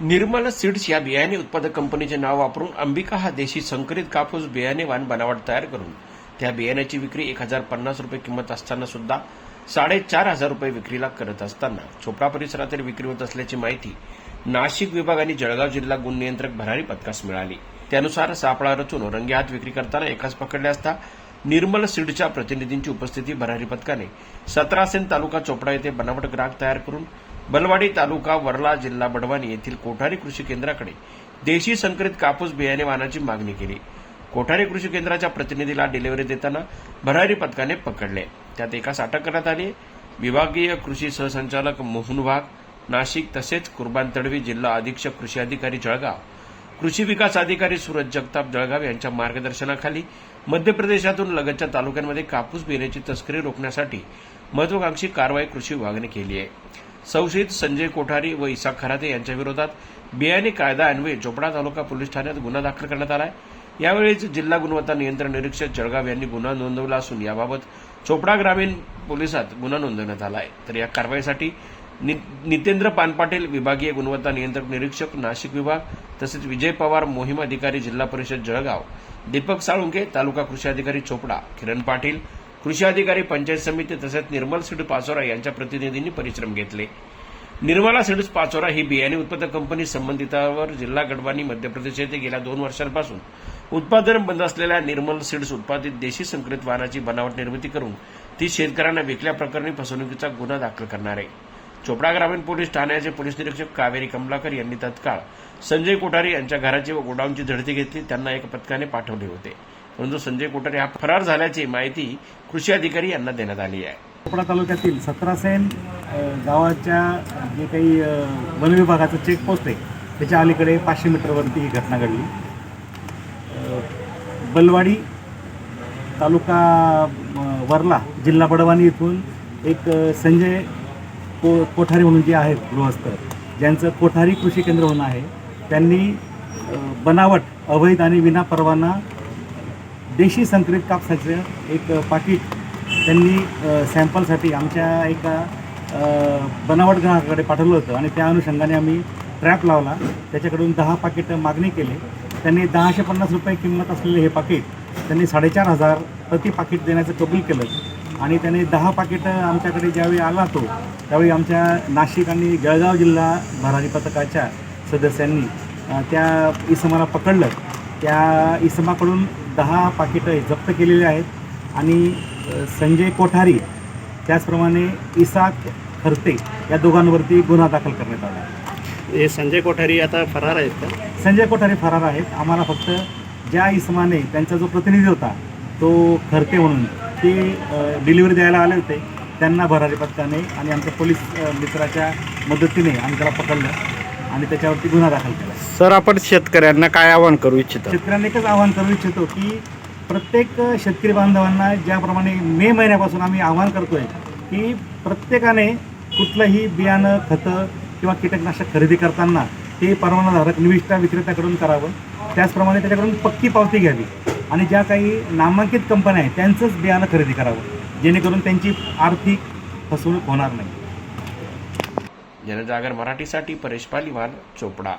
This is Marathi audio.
निर्मल सीड्स या बियाणे उत्पादक कंपनीचे नाव वापरून अंबिका हा देशी संकरित कापूस बियाणे वाण बनावट तयार करून त्या बियाण्याची विक्री एक हजार पन्नास रुपये किंमत असताना सुद्धा साडेचार हजार रुपये विक्रीला करत असताना चोपडा परिसरातील विक्री होत असल्याची माहिती नाशिक विभाग आणि जळगाव जिल्हा गुण नियंत्रक भरारी पथकास मिळाली. त्यानुसार सापळा रचून रंगेहात विक्री करताना एकाच पकडले असता निर्मल सीडच्या प्रतिनिधींची उपस्थिती भरारी पथकाने सतरासेन तालुका चोपडा येथे बनावट ग्राहक तयार करून बलवाडी तालुका वरला जिल्हा बडवानी येथील कोठारी कृषी केंद्राकडे देशी संकरित कापूस बियाणे वाहनाची मागणी केली. कोठारी कृषी केंद्राच्या प्रतिनिधीला डिलिव्हरी देताना भरारी पथकाने पकडले. त्यात एकास अटक करण्यात आली. विभागीय कृषी सहसंचालक मोहन वाघ नाशिक तसेच कुर्बान तडवी जिल्हा अधीक्षक कृषी अधिकारी जळगाव कृषी विकास अधिकारी सूरज जगताप जळगाव यांच्या मार्गदर्शनाखाली मध्य प्रदेशातून लगतच्या तालुक्यांमध्ये कापूस बियाण्याची तस्करी रोखण्यासाठी महत्वाकांक्षी कारवाई कृषी विभागाने केली आहे. संशयित संजय कोठारी व इसाक खराते यांच्या विरोधात बियाणे कायदा अन्वये चोपडा तालुका पोलीस ठाण्यात गुन्हा दाखल करण्यात आला आहे यावेळीच जिल्हा गुणवत्ता नियंत्रण निरीक्षक जळगाव यांनी गुन्हा नोंदवला असून याबाबत चोपडा ग्रामीण पोलिसात गुन्हा नोंदवण्यात आला आहे तर या कारवाईसाठी नि- नितेंद्र पानपाटील विभागीय गुणवत्ता नियंत्रक निरीक्षक नाशिक विभाग तसेच विजय पवार मोहीम अधिकारी जिल्हा परिषद जळगाव. दीपक साळुंके तालुका कृषी अधिकारी चोपडा. किरण पाटील कृषी अधिकारी पंचायत समिती तसेच निर्मल सीड पाचोरा यांच्या प्रतिनिधींनी परिश्रम घेतले. निर्मला सीड्स पाचोरा ही बियाणे उत्पादक कंपनी संबंधितावर जिल्हा गडवानी मध्य प्रदेश येथे गेल्या दोन वर्षांपासून उत्पादन बंद असलेल्या निर्मल सीड्स उत्पादित देशी संकरित वाहनाची बनावट निर्मिती करून ती शेतकऱ्यांना विकल्याप्रकरणी फसवणुकीचा गुन्हा दाखल करणार. आहे चोपडा ग्रामीण पोलीस ठाण्याचे पोलीस निरीक्षक कावेरी कमलाकर यांनी तत्काळ संजय कोठारी यांच्या घराची व गोडाऊनची झडती घेतली. त्यांना एका पथकाने पाठवले होते. परंतु संजय कोठारी हा फरार झाल्याची माहिती कृषी अधिकारी यांना देण्यात आली आहे. चोपडा तालुक्यातील सतरासेन गावाच्या जे काही वन विभागाचं चेकपोस्ट आहे त्याच्या अलीकडे पाचशे मीटरवरती ही घटना घडली. बलवाडी तालुका वरला जिल्हा बडवानी इथून एक संजय को कोठारी म्हणून जे आहेत गृहस्थ ज्यांचं कोठारी कृषी केंद्र होणं आहे त्यांनी बनावट अवैध आणि विना परवाना देशी संकरित कापसाचं एक पाकिट त्यांनी सॅम्पलसाठी आमच्या एका बनावट ग्राहकाकडे पाठवलं होतं आणि त्या अनुषंगाने आम्ही ट्रॅप लावला. त्याच्याकडून दहा पाकिटं मागणी केली. त्यांनी दहाशे पन्नास रुपये किंमत असलेले हे पाकिट त्यांनी साडेचार हजार प्रति पाकिट देण्याचं कबूल केलं. आणि त्याने दहा पाकिट आमच्याकडे ज्यावेळी आला तो त्यावेळी आमच्या नाशिक आणि जळगाव जिल्हा भरारी पथकाच्या सदस्यांनी त्या इसमाला पकडलं. त्या इसमाकडून दहा पाकिटं जप्त केलेली आहेत आणि संजय कोठारी त्याचप्रमाणे इसाक खरते या दोघांवरती गुन्हा दाखल करण्यात आला. हे संजय कोठारी आता फरार आहेत का? संजय कोठारी फरार आहेत. आम्हाला फक्त ज्या इसमाने त्यांचा जो प्रतिनिधी होता तो खरते म्हणून ते डिलिव्हरी द्यायला आले होते. त्यांना भरारी पथकाने आणि आमच्या पोलीस मित्राच्या मदतीने आम्ही त्याला पकडलं आणि त्याच्यावरती गुन्हा दाखल केला. सर आपण शेतकऱ्यांना काय आवाहन करू इच्छिता? शेतकऱ्यांना एकच आवाहन करू इच्छितो की प्रत्येक शेतकरी बांधवांना ज्याप्रमाणे मे महिन्यापासून आम्ही आवाहन करतोय की प्रत्येकाने कुठलंही बियाणं खतं किंवा कीटकनाशक खरेदी करताना ते परवानाधारक निविष्ठा विक्रेत्याकडून करावं. त्याचप्रमाणे त्याच्याकडून पक्की पावती घ्यावी. आणि ज्या काही नामांकित कंपन्या आहेत त्यांचंच बियाणं खरेदी करावं. जेणेकरून त्यांची आर्थिक फसवणूक होणार नाही. जनजागर मराठीसाठी परेश पालिवाल चोपडा.